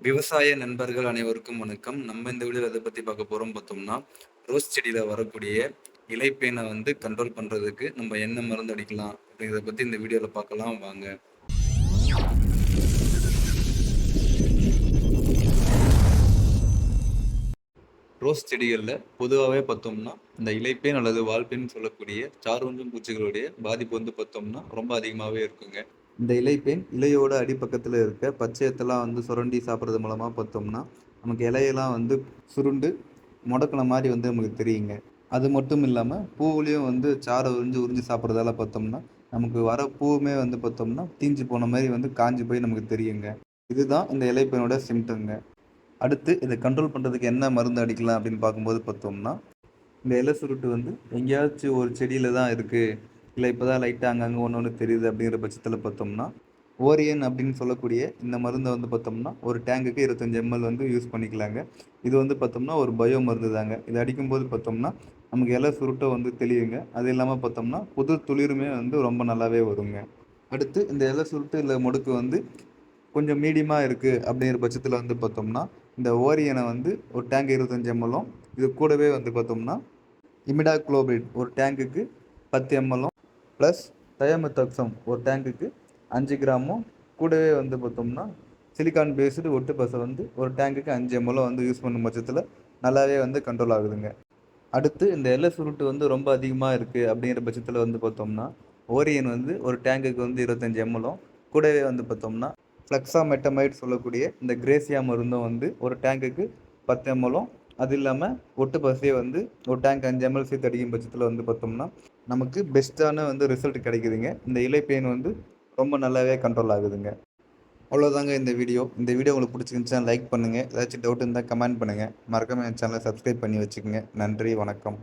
விவசாய நண்பர்கள் அனைவருக்கும் வணக்கம். நம்ம இந்த வீடியோவில் எதை பற்றி பார்க்க போகிறோம் பார்த்தோம்னா ரோஸ் செடியில் வரக்கூடிய இலைப்பேனை வந்து கண்ட்ரோல் பண்ணுறதுக்கு நம்ம என்ன மருந்து அடிக்கலாம் அப்படிங்கிறத பற்றி இந்த வீடியோவில் பார்க்கலாம். வாங்க. ரோஸ் செடிகளில் பொதுவாகவே பார்த்தோம்னா இந்த இலைப்பேன் அல்லது வால்பேன் சொல்லக்கூடிய சார்வஞ்சும் பூச்சிகளுடைய பாதிப்பு வந்து பார்த்தோம்னா ரொம்ப அதிகமாகவே இருக்குங்க. இந்த இலைப்பேன் இலையோட அடிப்பக்கத்தில் இருக்க பச்சையத்தெல்லாம் வந்து சுரண்டி சாப்பிட்றது மூலமாக பார்த்தோம்னா நமக்கு இலையெல்லாம் வந்து சுருண்டு முடக்கின மாதிரி வந்து நமக்கு தெரியுங்க. அது மட்டும் இல்லாமல் பூவுலேயும் வந்து சாரை உறிஞ்சு உறிஞ்சு சாப்பிட்றதால பார்த்தோம்னா நமக்கு வர பூவுமே வந்து பார்த்தோம்னா தீஞ்சு போன மாதிரி வந்து காஞ்சி போய் நமக்கு தெரியுங்க. இதுதான் இந்த இலைப்பேனோட சிம்டங்க அடுத்து இதை கண்ட்ரோல் பண்ணுறதுக்கு என்ன மருந்து அடிக்கலாம் அப்படின்னு பார்க்கும்போது பார்த்தோம்னா இந்த இலை சுருட்டு வந்து எங்கேயாச்சும் ஒரு செடியில் தான் இருக்குது இல்லை இப்போ தான் லைட்டாக அங்கங்கே ஒன்று ஒன்று தெரியுது அப்படிங்கிற பட்சத்தில் பார்த்தோம்னா ஓரியன் அப்படின்னு சொல்லக்கூடிய இந்த மருந்தை வந்து பார்த்தோம்னா ஒரு டேங்குக்கு இருபத்தஞ்சி எம்எல் வந்து யூஸ் பண்ணிக்கலாங்க. இது வந்து பார்த்தோம்னா ஒரு பயோ மருந்து தாங்க. இது அடிக்கும்போது பார்த்தோம்னா நமக்கு இலை சுருட்டை வந்து தெரியுங்க அது இல்லாமல் பார்த்தோம்னா புது துளிருமே வந்து ரொம்ப நல்லாவே வருங்க. அடுத்து இந்த இலை சுருட்டு இல்லை முடுக்கு வந்து கொஞ்சம் மீடியமாக இருக்குது அப்படிங்கிற பட்சத்தில் வந்து பார்த்தோம்னா இந்த ஓரியனை வந்து ஒரு டேங்க் இருபத்தஞ்சி எம்எல்லும் இது கூடவே வந்து பார்த்தோம்னா இமிடா குளோபிட் ஒரு டேங்குக்கு பத்து எம்எல்லும் ப்ளஸ் தயமத்தக்சம் ஒரு டேங்குக்கு அஞ்சு கிராமும் கூடவே வந்து பார்த்தோம்னா சிலிக்கான் பேஸ்டு ஒட்டு பசை வந்து ஒரு டேங்குக்கு அஞ்சு எம்எல்லும் வந்து யூஸ் பண்ணும் பட்சத்தில் நல்லாவே வந்து கண்ட்ரோல் ஆகுதுங்க. அடுத்து இந்த எல்லை சுருட்டு வந்து ரொம்ப அதிகமாக இருக்குது அப்படிங்கிற பட்சத்தில் வந்து பார்த்தோம்னா ஓரியன் வந்து ஒரு டேங்குக்கு வந்து இருபத்தஞ்சி எம்எல்லும் கூடவே வந்து பார்த்தோம்னா ஃப்ளக்ஸா மெட்டமைட் சொல்லக்கூடிய இந்த கிரேசியா மருந்தும் வந்து ஒரு டேங்குக்கு பத்து எம்எல்லும் அது இல்லாமல் ஒட்டு பசையை வந்து ஒரு டேங்க் அஞ்சு எம்எல் சேர்த்து அடிக்கும் பட்சத்தில் வந்து பார்த்தோம்னா நமக்கு பெஸ்ட்டான வந்து ரிசல்ட் கிடைக்குதுங்க. இந்த இலை பெயின் வந்து ரொம்ப நல்லாவே கண்ட்ரோல் ஆகுதுங்க. அவ்வளோதாங்க இந்த வீடியோ. இந்த வீடியோ உங்களுக்கு பிடிச்சிருந்துச்சுன்னா லைக் பண்ணுங்கள் ஏதாச்சும் டவுட் இருந்தால் கமெண்ட் பண்ணுங்கள் மறக்காம என் சேனலை சப்ஸ்கிரைப் பண்ணி வச்சுக்கோங்க. நன்றி வணக்கம்.